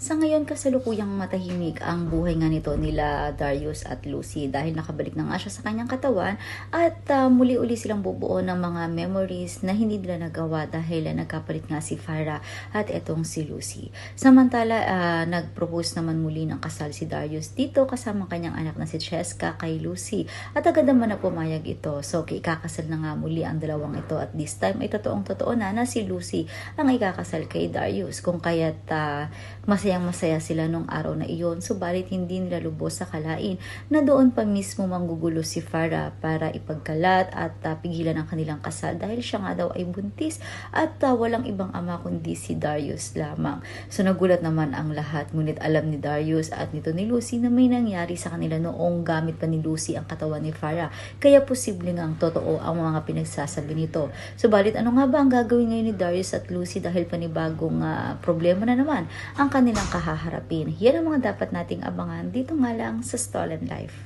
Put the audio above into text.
Sa ngayon, kasalukuyang matahimik ang buhay nga nito nila Darius at Lucy dahil nakabalik na nga siya sa kanyang katawan at ah, muli-uli silang bubuo ng mga memories na hindi nila nagawa dahil ah, nagkapalit nga si Farah at etong si Lucy. Samantala, ah, nag-propose naman muli ng kasal si Darius dito kasama ang kanyang anak na si Cheska kay Lucy at agad naman na pumayag ito. So, ikakasal na nga muli ang dalawang ito at this time ay totoong totoo na na si Lucy ang ikakasal kay Darius kung kaya't ah, masayang masaya sila nung araw na iyon subalit hindi nila lubos sa kalain na doon pa mismo manggugulo si Farah para ipagkalat at ah, pigilan ang kanilang kasal dahil siya nga daw ay buntis at ah, walang ibang ama kundi si Darius lamang. So nagulat naman ang lahat ngunit alam ni Darius at nito ni Lucy na may nangyari sa kanila noong gamit pa ni Lucy ang katawan ni Farah kaya posible nga ang totoo ang mga pinagsasabi nito. Subalit ano nga ba ang gagawin ngayon ni Darius at Lucy dahil panibagong ah, problema na naman ang kanilang kahaharapin. Yan ang mga dapat nating abangan dito nga lang sa Stolen Life.